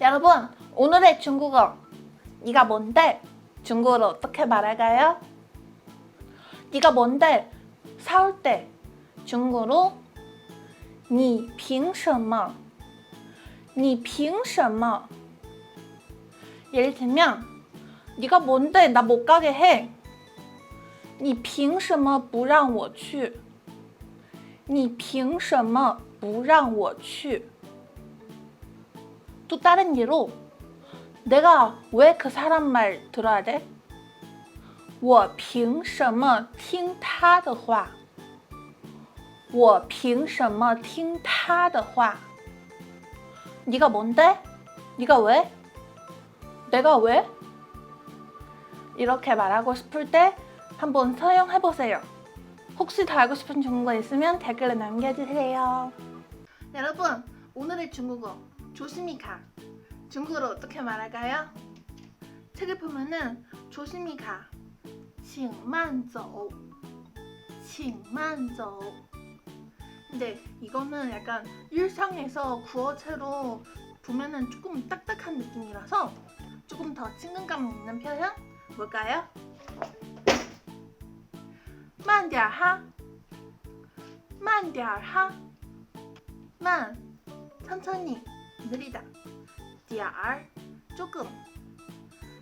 여러분, 오늘의 중국어. 네가 뭔데? 중국어로 어떻게 말할까요? 네가 뭔데? 싸울 때 중국어로 你凭什么?你凭什么? 예를 들면 네가 뭔데 나 못 가게 해? 你凭什么不让我去?你凭什么不让我去? 또 다른 예로 내가 왜 그 사람 말 들어야 돼? 我凭什么听他的话?我凭什么听他的话? 네가 뭔데? 네가 왜? 내가 왜? 이렇게 말하고 싶을 때 한번 사용해 보세요. 혹시 더 알고 싶은 중국어 있으면 댓글에 남겨주세요. 여러분, 오늘의 중국어 조심히 가. 중국어로 어떻게 말할까요? 책을 보면은 조심히 가. 请慢走.请慢走. 근데 이거는 약간 일상에서 구어체로 보면은 조금 딱딱한 느낌이라서 조금 더 친근감 있는 표현 뭘까요? 慢点儿哈.慢点儿哈.慢 천천히 느리다. 디아알 조금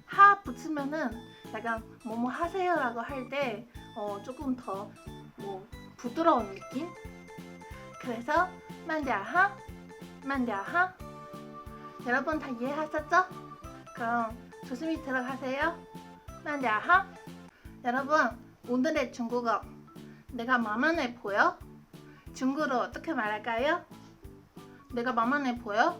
하 붙으면은 약간 뭐뭐 하세요라고 할때 어, 조금 더 뭐 부드러운 느낌. 그래서 만디아하 만디아하. 여러분 다 이해하셨죠? 그럼 조심히 들어가세요. 만디아하. 여러분 오늘의 중국어 내가 마만해 보여? 중국어 어떻게 말할까요? 내가 마만해 보여?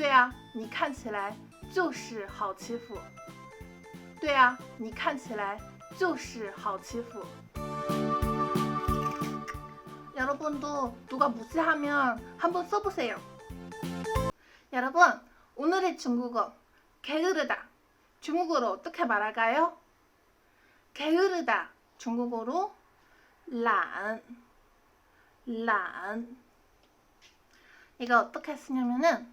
对啊，你看起来就是好欺负。对啊，你看起来就是好欺负。 여러분도 누가 무시하면 한번 써보세요. 여러분, 오늘의 중국어 게으르다. 중국어로 어떻게 말할까요? 게으르다. 중국어로 懒. 懒. 이거 어떻게 쓰냐면은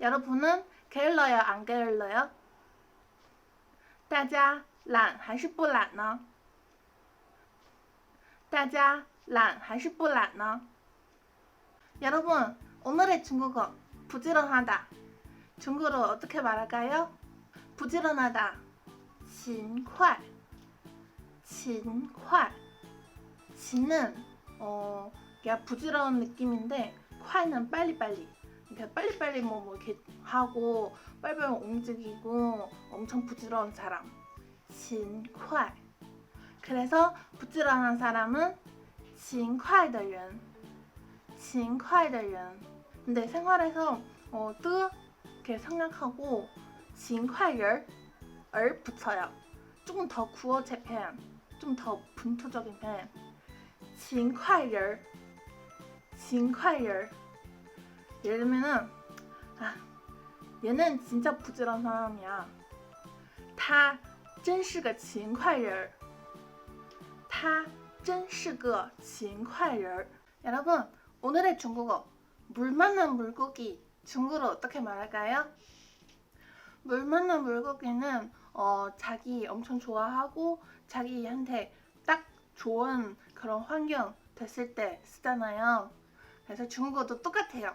여러분은 게을러요, 안 게을러요? 大家懒还是不懒呢？大家懒还是不懒呢？ 여러분, 오늘의 중국어 부지런하다. 중국어로 어떻게 말할까요? 부지런하다. 勤快. 勤快. 진은 어, 그냥 부지런한 느낌인데 快는 빨리빨리. 그러니까 빨리빨리 뭐, 뭐 이렇게 하고 빨리빨리 움직이고 엄청 부지런한 사람. 勤快. 그래서 부지런한 사람은 勤快的人.勤快的人. 근데 생활에서 어, 뜨 이렇게 생략하고 勤快人을 붙여요. 조금 더 구어체 편, 좀 더 분투적인 편. 勤快人,勤快人. 예를 들면은 아, 얘는 진짜 부지런한 사람이야. 他真是个勤快人.他真是个勤快人. 여러분, 오늘의 중국어 물 만난 물고기 중국어로 어떻게 말할까요? 물 만난 물고기는 어, 자기 엄청 좋아하고 자기한테 딱 좋은 그런 환경 됐을 때 쓰잖아요. 그래서 중국어도 똑같아요.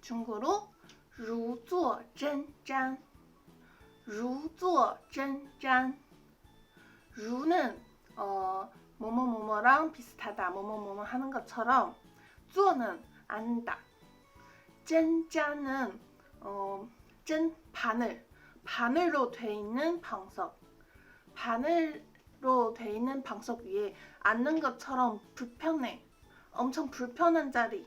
중국어로 如坐针毡如坐针毡 루는 어 뭐뭐 뭐뭐랑 비슷하다 뭐뭐 뭐뭐 하는 것처럼 坐는 앉다 짠짠은 어짠 바늘 바늘로 돼 있는 방석 바늘로 돼 있는 방석 위에 앉는 것처럼 불편해 엄청 불편한 자리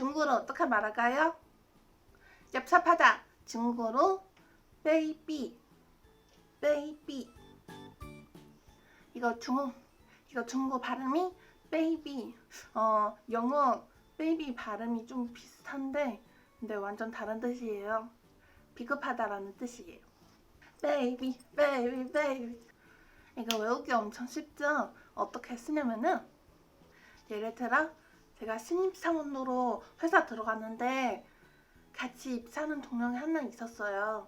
중국어로 어떻게 말할까요? 얍삽하다. 중국어로 베이비 베이비 이거 중국 이거 중국어 발음이 베이비 어 영어 베이비 발음이 좀 비슷한데 근데 완전 다른 뜻이에요. 비급하다라는 뜻이에요. 베이비 베이비 베이비 이거 외우기 엄청 쉽죠? 어떻게 쓰냐면은 예를 들어 제가 신입 사원으로 회사 들어갔는데 같이 입사하는 동료가 하나 있었어요.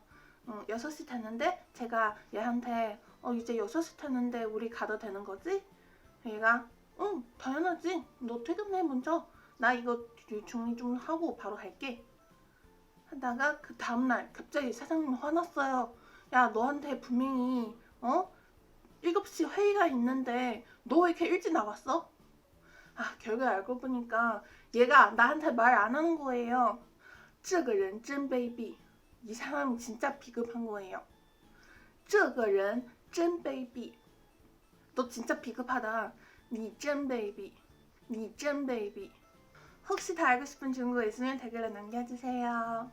음, 6시 됐는데 제가 얘한테 어 이제 6시 됐는데 우리 가도 되는 거지? 얘가 응 당연하지 너 퇴근해 먼저 나 이거 뒤- 정리 좀 하고 바로 갈게 하다가 그 다음날 갑자기 사장님 화났어요 야 너한테 분명히 어? 7시 회의가 있는데 너 왜 이렇게 일찍 나왔어? 아 결국 알고 보니까 얘가 나한테 말 안 하는 거예요 这个人真卑鄙. 이 사람 진짜 비급한 거예요. 这个人真卑鄙. 너 진짜 비급하다. 你真卑鄙.你真卑鄙. 혹시 더 알고 싶은 중국어 있으면 댓글로 남겨주세요.